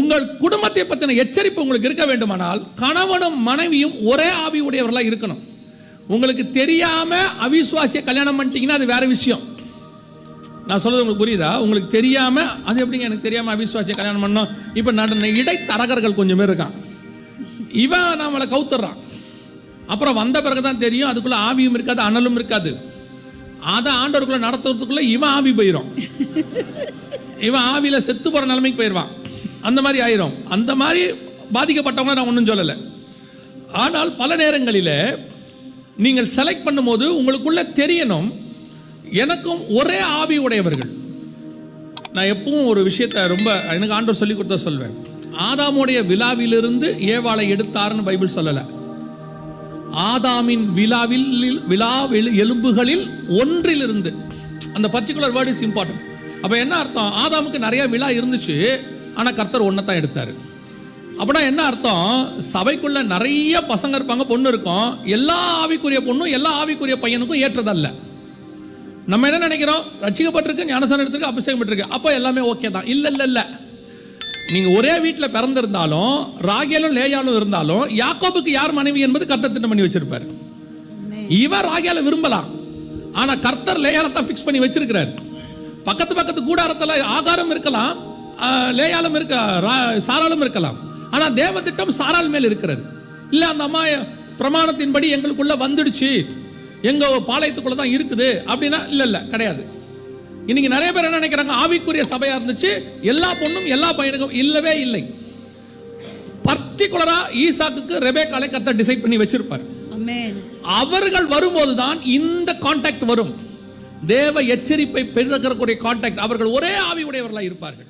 உங்கள் குடும்பத்தை பற்றின எச்சரிப்பு உங்களுக்கு இருக்க வேண்டுமானால் கணவனும் மனைவியும் ஒரே ஆவி உடையவர்களாக இருக்கணும். உங்களுக்கு தெரியாம அவிசுவாசிய கல்யாணம் பண்ணிட்டீங்கன்னா அது வேற விஷயம். நான் சொல்றது உங்களுக்கு புரியுதா? உங்களுக்கு தெரியாம அது எப்படிங்க எனக்கு தெரியாம அவிசுவாசிய கல்யாணம் பண்ணோம் இப்போ நான் இடைத்தரகர்கள் கொஞ்சம் பேர் இருக்கான் இவன் நம்மளை கவுத்துறான். அப்புறம் வந்த பிறகு தான் தெரியும் அதுக்குள்ள ஆவியும் இருக்காது அனலும் இருக்காது. அதை ஆண்டவருக்குள்ள நடத்துறதுக்குள்ள இவன் ஆவி போயிடும் இவன் ஆவியில செத்து போற நிலைமைக்கு போயிடுவான். அந்த மாதிரி ஆயிரும். அந்த மாதிரி பாதிக்கப்பட்டவங்க நான் ஒன்றும் சொல்லலை. ஆனால் பல நேரங்களில் நீங்கள் செலக்ட் பண்ணும்போது உங்களுக்குள்ள தெரியணும் எனக்கும் ஒரே ஆவி உடையவர்கள். நான் எப்பவும் ஒரு விஷயத்தை ரொம்ப எனக்கு ஆண்டவர் சொல்லி கொடுத்த சொல்வேன். ஆதாமுடைய விழாவிலிருந்து ஏவாளை எடுத்தார்னு பைபிள் சொல்லலை. ஆதாமின் விழாவில் விழா எலும்புகளில் ஒன்றிலிருந்து அந்த பர்டிகுலர் வேர்ட் இஸ் இம்பார்ட்டன்ட் அப்போ என்ன அர்த்தம்? ஆதாமுக்கு நிறைய விழா இருந்துச்சு. ஆனால் கர்த்தர் ஒன்றை தான் எடுத்தார். அப்படின்னா என்ன அர்த்தம்? சபைக்குள்ள நிறைய பசங்க இருப்பாங்க பொண்ணு இருக்கும். எல்லா ஆவிக்குரிய பொண்ணும் எல்லா ஆவிக்குரிய பையனுக்கும் ஏற்றதல்ல. நம்ம என்ன நினைக்கிறோம்? ரட்சிக்கப்பட்டிருக்கு ஞானசானம் எடுத்திருக்கு அபிஷேகம் பெற்றிருக்கு. அப்போ எல்லாமே ஓகே தான். இல்லை இல்லை இல்லை. நீங்க ஒரே வீட்டில் பிறந்திருந்தாலும் ராகேலும் லேயாலும் இருந்தாலும் யாக்கோபுக்கு யார் மனைவி என்பது கர்த்தர் திட்டம் பண்ணி வச்சிருப்பார். இவர் ராகேல விரும்பலாம். ஆனா கர்த்தர் லேயால தான் ஃபிக்ஸ் பண்ணி வச்சிருக்கிறார். பக்கத்து பக்கத்து கூடாரத்துல ஆகாரம் இருக்கலாம். லேயாலும் இருக்க சாராலும் இருக்கலாம். ஆனா தேவ திட்டம் சாரால் மேல் இருக்கிறது. இல்ல அந்த அம்மா பிரமாணத்தின்படி எங்களுக்குள்ள வந்துடுச்சு. எங்க பாளையத்துக்குள்ள தான் இருக்குது. அப்படின்னா இல்ல இல்ல கிடையாது. இன்னைக்கு நிறைய பேர் என்ன நினைக்கிறாங்க? ஆவிக்குரிய சபையா இருந்துச்சு. எல்லா பொண்ணும் எல்லா பையனுக்கும் இல்லவே இல்லை. பர்டிகுலரா ஈசாக்குக்கு ரெபேக்காலை கத்த டிசைட் பண்ணி வச்சிருப்பார். அவர்கள் வரும்போது தான் இந்த கான்டாக்ட் வரும். தேவ எச்சரிப்பை பெருகிறக்கூடிய கான்டாக்ட் அவர்கள் ஒரே ஆவி உடையவர்களாக இருப்பார்கள்.